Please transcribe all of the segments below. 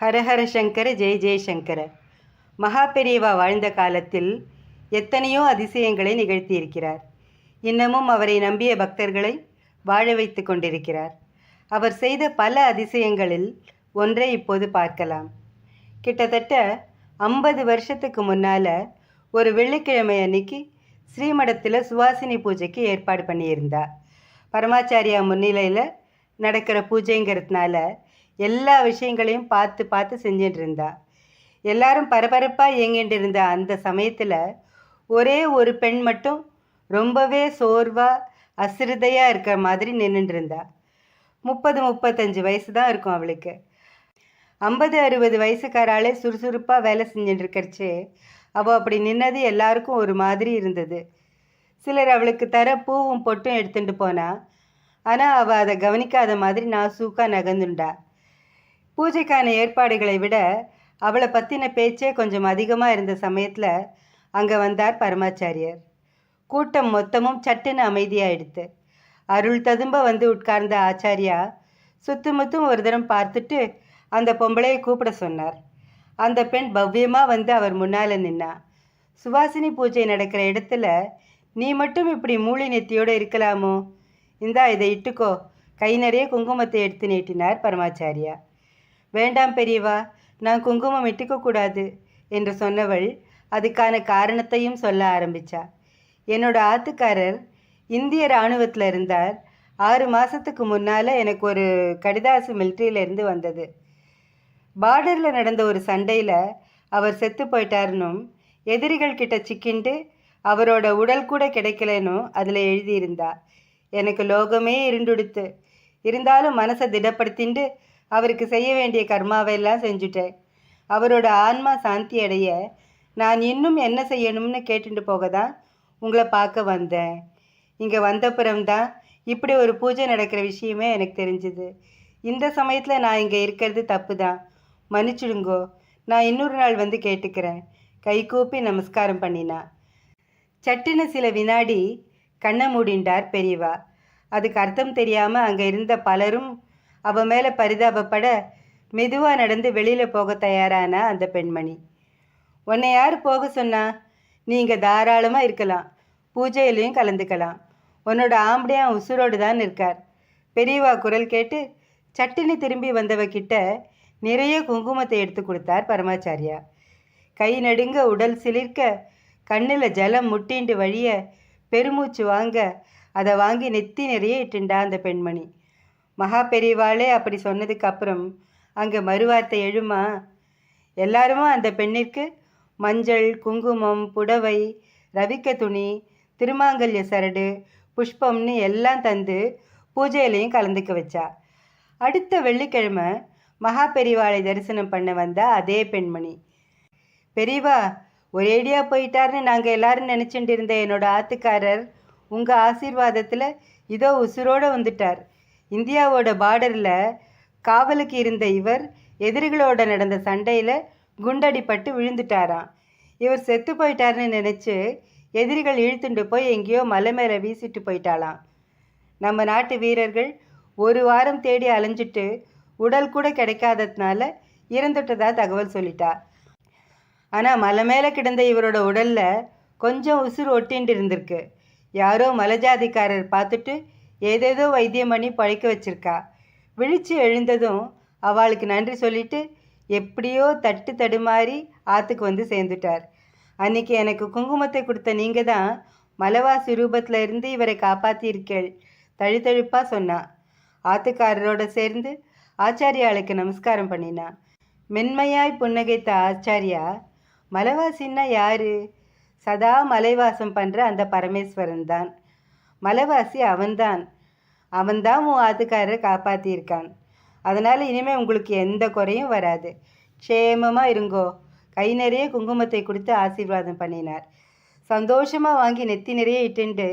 ஹரஹர சங்கர ஜெய் ஜெய்சங்கர மகா பெரியவா வாழ்ந்த காலத்தில் எத்தனையோ அதிசயங்களை நிகழ்த்தியிருக்கிறார். இன்னமும் அவரை நம்பிய பக்தர்களை வாழ வைத்து கொண்டிருக்கிறார். அவர் செய்த பல அதிசயங்களில் ஒன்றை இப்போது பார்க்கலாம். கிட்டத்தட்ட ஐம்பது வருஷத்துக்கு முன்னால் ஒரு வெள்ளிக்கிழமை அன்னைக்கு ஸ்ரீமடத்தில் சுவாசினி பூஜைக்கு ஏற்பாடு பண்ணியிருந்தா. பரமாச்சாரியா முன்னிலையில் நடக்கிற பூஜைங்கிறதுனால எல்லா விஷயங்களையும் பார்த்து பார்த்து செஞ்சுட்டு இருந்தா எல்லாரும் பரபரப்பாக இயங்கிட்டு இருந்த அந்த சமயத்தில் ஒரே ஒரு பெண் மட்டும் ரொம்பவே சோர்வாக அசிறுதையாக இருக்கிற மாதிரி நின்றுட்டு இருந்தா முப்பது முப்பத்தஞ்சு வயசு தான் இருக்கும் அவளுக்கு. ஐம்பது அறுபது வயசுக்காராலே சுறுசுறுப்பாக வேலை செஞ்சுட்டு இருக்கிறச்சு அவள் அப்படி நின்னது எல்லாருக்கும் ஒரு மாதிரி இருந்தது. சிலர் அவளுக்கு தர பூவும் பொட்டும் எடுத்துட்டு போனா ஆனால் அவள் அதை கவனிக்காத மாதிரி நாசூக்காக நகர்ந்துண்டா. பூஜைக்கான ஏற்பாடுகளை விட அவளை பற்றின பேச்சே கொஞ்சம் அதிகமாக இருந்த சமயத்தில் அங்கே வந்தார் பரமாச்சாரியர். கூட்டம் மொத்தமும் சட்டுன்னு அமைதியாயிடுத்து. அருள் ததும்ப வந்து உட்கார்ந்த ஆச்சாரியா சுத்துமுத்தும் ஒரு தரம் பார்த்துட்டு அந்த பொம்பளையை கூப்பிட சொன்னார். அந்த பெண் பவ்யமாக வந்து அவர் முன்னால் நின்னா சுவாசினி பூஜை நடக்கிற இடத்துல நீ மட்டும் இப்படி மூளை நெத்தியோடு இருக்கலாமோ? இந்தா இதை இட்டுக்கோ. கை நிறைய குங்குமத்தை எடுத்து நீட்டினார் பரமாச்சாரியா வேண்டாம் பெரியவா நான் குங்குமம் இட்டுக்க கூடாது என்று சொன்னவள் அதுக்கான காரணத்தையும் சொல்ல ஆரம்பிச்சா. என்னோட ஆத்துக்காரர் இந்திய இராணுவத்தில் இருந்தார். ஆறு மாதத்துக்கு முன்னால் எனக்கு ஒரு கடிதாசு மிலிட்ரியிலேருந்து வந்தது. பார்டரில் நடந்த ஒரு சண்டையில் அவர் செத்து போயிட்டாருனும் எதிரிகள் கிட்ட சிக்கிண்டு அவரோட உடல் கூட கிடைக்கலனும் அதில் எழுதியிருந்தா. எனக்கு லோகமே இருண்டுடுத்து. இருந்தாலும் மனசை திடப்படுத்திண்டு அவருக்கு செய்ய வேண்டிய கர்மாவெல்லாம் செஞ்சுட்டேன். அவரோட ஆன்மா சாந்தி அடைய நான் இன்னும் என்ன செய்யணும்னு கேட்டுட்டு போக தான் உங்களை பார்க்க வந்தேன். இங்கே வந்தப்புறம்தான் இப்படி ஒரு பூஜை நடக்கிற விஷயமே எனக்கு தெரிஞ்சுது. இந்த சமயத்தில் நான் இங்கே இருக்கிறது தப்பு தான் மன்னிச்சிடுங்கோ. நான் இன்னொரு நாள் வந்து கேட்டுக்கிறேன். கைகூப்பி நமஸ்காரம் பண்ணினா. சட்டுன்னு சில வினாடி கண்ணை மூடிண்டார் பெரியவா. அதுக்கு அர்த்தம் தெரியாமல் அங்கே இருந்த பலரும் அவ மேலே பரிதாபப்பட மெதுவாக நடந்து வெளியில் போக தயாரான அந்த பெண்மணி. உன்னை யார் போக சொன்னா? நீங்கள் தாராளமாக இருக்கலாம். பூஜையிலையும் கலந்துக்கலாம். உன்னோட ஆம்படையான் உசுரோடு தான் இருக்கார் பெரியவா குரல் கேட்டு சட்டினி திரும்பி வந்தவக்கிட்ட நிறைய குங்குமத்தை எடுத்து கொடுத்தார் பரமாச்சாரியா. கை நடுங்க உடல் சிலிர்க்க கண்ணில் ஜலம் முட்டிண்டு வழிய பெருமூச்சு வாங்க அதை வாங்கி நெத்தி நிறைய இட்டுண்டா அந்த பெண்மணி. மகா பெரியவாளே அப்படி சொன்னதுக்கு அப்புறம் அங்கே மறுவார்த்தை எழுமா? எல்லாருமா அந்த பெண்ணிற்கு? மஞ்சள் குங்குமம் புடவை ரவிக்க துணி திருமாங்கல்ய சரடு புஷ்பம்னு எல்லாம் தந்து பூஜையிலையும் கலந்துக்க வச்சா. அடுத்த வெள்ளிக்கிழமை மகா பெரியவாளை தரிசனம் பண்ண வந்த அதே பெண்மணி. பெரியவா ஒரேடியாக போயிட்டாருன்னு நாங்கள் எல்லாரும் நினச்சிட்டு இருந்த என்னோட ஆத்துக்காரர் உங்கள் ஆசீர்வாதத்தில் இதோ உசுரோடு வந்துட்டார். இந்தியாவோட பார்டரில் காவலுக்கு இருந்த இவர் எதிரிகளோட நடந்த சண்டையில் குண்டடிப்பட்டு விழுந்துட்டாராம். இவர் செத்து போயிட்டாருன்னு நினச்சி எதிரிகள் இழுத்துண்டு போய் எங்கேயோ மலை மேலே வீசிட்டு போயிட்டாலாம் நம்ம நாட்டு வீரர்கள் ஒரு வாரம் தேடி அலைஞ்சிட்டு உடல் கூட கிடைக்காததுனால இறந்துட்டதா தகவல் சொல்லிட்டா. ஆனால் மலை மேலே கிடந்த இவரோட உடலில் கொஞ்சம் உசுறு ஒட்டின்ட்டு இருந்திருக்கு. யாரோ மலைஜாதிக்காரர் பார்த்துட்டு ஏதேதோ வைத்தியம் பண்ணி பழைக்க வச்சிருக்கா. விழிச்சு எழுந்ததும் அவளுக்கு நன்றி சொல்லிட்டு எப்படியோ தட்டு தடுமாறி ஆற்றுக்கு வந்து சேர்ந்துட்டார். அன்னைக்கு எனக்கு குங்குமத்தை கொடுத்த நீங்கள் தான் மலவாசி ரூபத்தில் இருந்து இவரை காப்பாற்றியிருக்கேள் தழுத்தழுப்பாக சொன்னான் ஆத்துக்காரரோட சேர்ந்து ஆச்சாரியாளுக்கு நமஸ்காரம் பண்ணினான் மென்மையாய் புன்னகைத்த ஆச்சாரியா மலைவாசின்னா யாரு? சதா மலைவாசம் பண்ணுற அந்த பரமேஸ்வரன் தான் மலைவாசி அவன்தான். அவன்தான் உன் ஆத்துக்காரரை காப்பாற்றியிருக்கான் அதனால் இனிமேல் உங்களுக்கு எந்த குறையும் வராது. க்ஷேமமாக இருங்கோ. கை நிறைய குங்குமத்தை கொடுத்து ஆசீர்வாதம் பண்ணினார். சந்தோஷமாக வாங்கி நெத்தி நிறைய இட்டுண்டு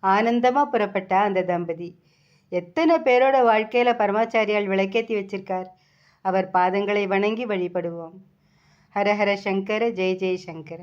ஆனந்தமாக புறப்பட்ட அந்த தம்பதி. எத்தனை பேரோட வாழ்க்கையில் பரமாச்சாரியால் விளக்கேற்றி வச்சிருக்கார். அவர் பாதங்களை வணங்கி வழிபடுவோம். ஹரஹர சங்கர ஜெய் ஜெய் சங்கர.